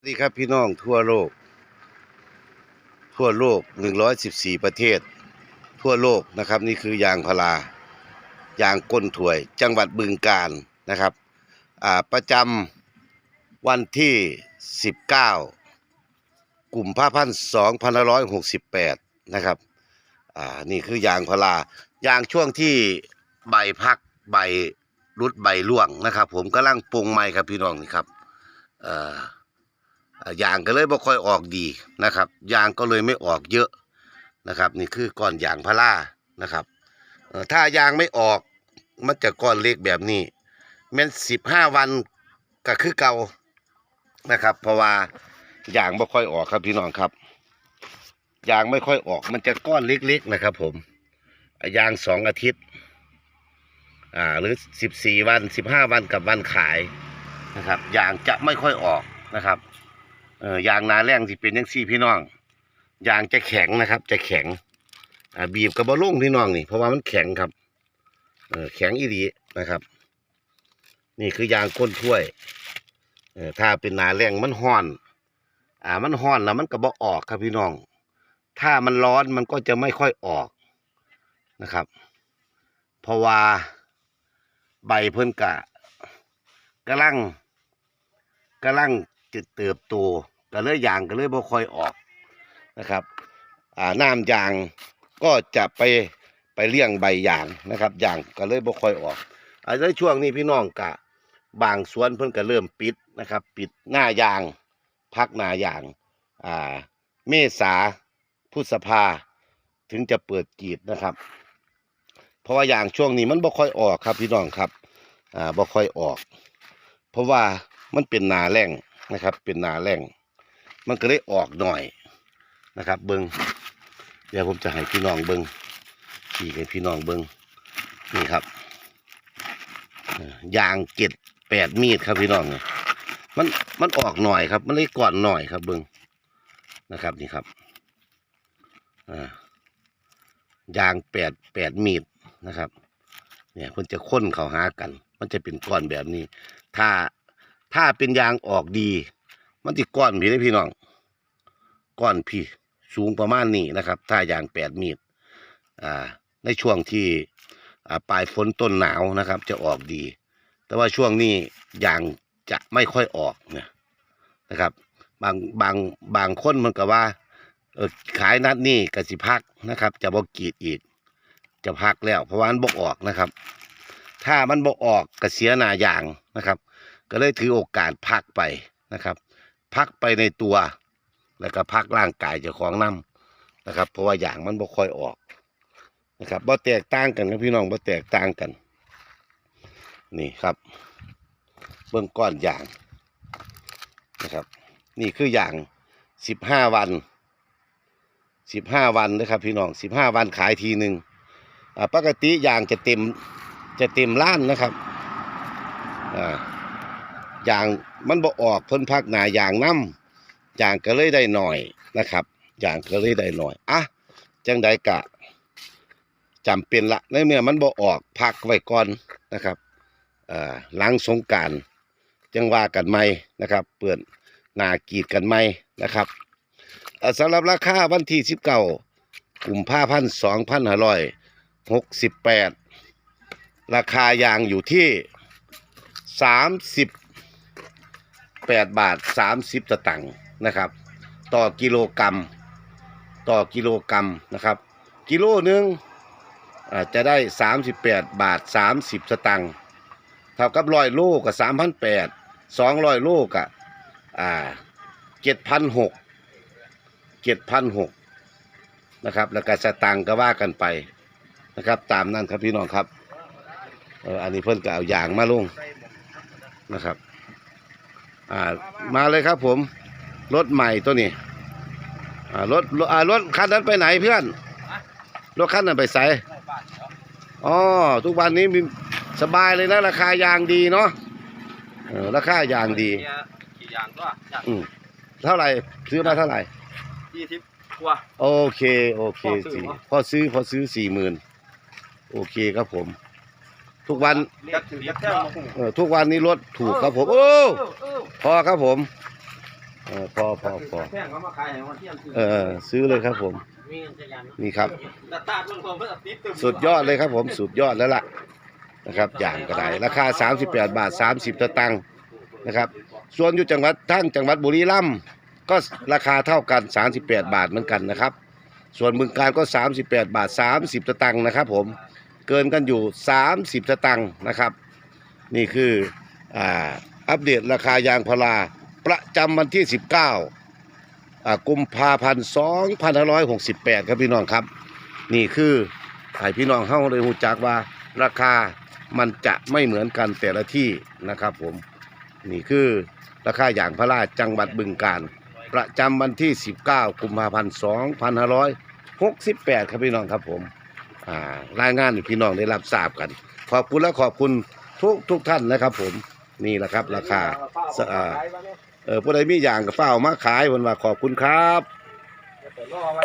สวัสดีครับพี่น้องทั่วโลก ทั่วโลก 114 ประเทศ ทั่วโลกนะครับนี่คือยางพารายางก้นถวย จังหวัดบึงกาฬนะครับประจำวันที่ 19 กลุ่มภาพันธ์2568นะครับนี่คือยางพารายางช่วงที่ใบพักใบรุดใบร่วงนะครับ ผมกำลังปรุงไม้ครับพี่น้องนี่ครับอ่า ยางก็เลยบ่ค่อยออกดีนะครับยางก็เลยไม่ออกเยอะนะครับนี่คือก้อนยางพารานะครับถ้ายางไม่ออกมันจะก้อนเล็กแบบนี้แม่นสิบห้าวันก็คือเก่านะครับ เพราะว่ายางไม่ค่อยออกครับพี่น้องครับยางไม่ค่อยออก มันจะก้อนเล็กๆนะครับ ผมยางสองอาทิตย์อ่าหรือสิบสี่วันสิบห้าวันกับวันขายนะครับยางจะไม่ค่อยออกนะครับ เออยางนาแรงที่เป็นยังซี่พี่น้องยางจะแข็งนะครับ จะแข็งอ่าบีบกับบอลุ่งพี่น้องนี่ เพราะว่ามันแข็งครับเออแข็งอีดีนะครับ นี่คือยางก้นถ้วยเออถ้าเป็นนาแรงมันห้อน อ่ามันห้อนแล้วมันก็บ่ออกครับพี่น้อง ถ้ามันร้อนมันก็จะไม่ค่อยออกนะครับ เพราะว่าใบเพิ่นกะกำลังกำลัง จะเติบโตก็เลยยางก็เลยบ่ค่อยออกนะครับอ่าน้ำยางก็จะไปไปเลี้ยงใบยางนะครับยางก็เลยบ่ค่อยออกอาในช่วงนี้พี่น้องกะบางสวนเพิ่นก็เริ่มปิดนะครับ ปิดหน้ายางพักหน้ายางอ่าเมษาพฤษภาถึงจะเปิดกรีดนะครับ เพราะว่ายางช่วงนี้มันบ่ค่อยออกครับพี่น้องครับอ่าบ่ค่อยออก เพราะว่ามันเป็นนาแรง นะครับ เป็นนาแรงมันก็เลยออกหน่อยนะครับ เบิงเดี๋ยวผมจะให้พี่น้องเบิงขี่ให้พี่น้องเบิงนี่ครับยางเจ็ดแปดมีดครับพี่น้องเนี่ยมันมันออกหน่อยครับ มันเลยก่อนหน่อยครับ เบิงนะครับนี่ครับอ่ายางแปดแปดมีดนะครับ เนี่ยมันจะค้นเขาหากัน มันจะเป็นก้อนแบบนี้ ถ้า ถ้าเป็นยางออกดี มันจะก้อนพี่ได้พี่น้อง ก้อนพี่ สูงประมาณนี้นะครับ ถ้ายางแปดมีดอ่า ในช่วงที่อ่าปลายฝนต้นหนาวนะครับ จะออกดี แต่ว่าช่วงนี้ยางจะไม่ค่อยออกเนี่ยนะครับ บางบางบางคนมันก็ว่าเออขายนัดนี้กสิพักนะครับ จะบอกกีดอีก จะพักแล้ว เพราะว่ามันบกออกนะครับ ถ้ามันบกออกก็เสียหนายางนะครับ ก็เลยถือโอกาสพักไปนะครับ พักไปในตัว แล้วก็พักร่างกายเจ้าของน้ำนะครับ เพราะว่าอย่างมันบ่ค่อยออกนะครับบ่แตกต่างกันครับพี่น้องบ่แตกต่างกัน นี่ครับ เบื้องก้อนอย่างนะครับ นี่คืออย่างสิบห้าวันสิบห้าวันนะครับพี่น้องสิบห้าวันขายทีหนึ่งอ่าปกติอย่างจะเต็มจะเต็มล้านนะครับอ่า ยางมันบ่ออกเพิ่นพักหนาอย่างน้ำอย่างก็เลยได้หน่อยนะครับอย่างก็เลยได้หน่อยอะจังใดกะจำเป็นละในเมื่อมันบ่ออกพักไว้ก่อนนะครับเอ่อหลังสงการจังว่ากันใหม่นะครับ เปิดหนากีดกันใหม่นะครับสำหรับราคาวันที่สิบเก้ากลุ่มผ้าพันสองพันห้าร้อยหกสิบแปดราคายางอยู่ที่สามสิบ แปดบาทสามสิบสตังค์นะครับ ต่อกิโลกรัมต่อกิโลกรัมนะครับ กิโลหนึ่งจะได้สามสิบแปดบาทสามสิบสตังค์เท่ากับร้อยโลกับสามพันแปดสองร้อยโลกับอ่าเจ็ดพันหกเจ็ดพันหกนะครับแล้วก็สตังค์ก็ว่ากันไปนะครับ ตามนั้นครับพี่น้องครับอออันนี้เพิ่นก็เอาอย่างมาลงนะครับ อ่ามาเลยครับผม รถใหม่ตัวนี้อ่ารถรถอ่ารถคันนั้นไปไหนเพื่อนรถคันนั้นไปใส่อ๋อทุกวันนี้มีสบายเลยนะ ราคายางดีเนาะเออราคายางดีกี่อย่างก็อืมเท่าไหร่ซื้อมาเท่าไหร่ยี่สิบกว่าโอเคโอเคพอซื้อสี่พอซื้อพอซื้อสี่หมื่นโอเคครับผม ทุกวันเรียกเรียกแค่เออทุกวันนี้รถถูกครับผม โอ้พอครับผมพเออพอพอพอแท่งเขามาขายให้วันเที่ยงคืนเออซื้อเลยครับผม มีเงินจะยันนี่ครับแต่ตาดมันคงเพิ่งติดตึมสุดยอดเลยครับผมสุดยอดแล้วล่ะนะครับอย่างก็ได้ราคา 38 บาท 30สตางค์นะครับ ส่วนอยู่จังหวัดทั้งจังหวัดบุรีรัมย์ก็ราคาเท่ากัน 38 บาทเหมือนกันนะครับ ส่วนบึงการก็ 38 บาท 30สตางค์นะครับผม เกินกันอยู่ 30 สตางค์นะครับ นี่คืออ่าอัปเดตราคายางพาราประจำวันที่ 19อ่ากุมภาพันธ์2568 ครับพี่น้องครับ นี่คือให้พี่น้องเฮาเลยหูจักว่าราคามันจะไม่เหมือนกันแต่ละที่นะครับผม นี่คือราคาอย่างพระราชจังหวัดบึงกาฬประจำวันที่ 19 กุมภาพันธ์ 2568 ครับพี่น้องครับผม อ่ารายงานให้พี่น้องได้รับทราบกัน ขอบคุณและขอบคุณทุกทุกท่านนะครับ ผมนี่แหละครับ ราคาสะอาเออผู้ใดมีอย่างกับเฝ้ามาขายวันว่าขอบคุณครับรอไว้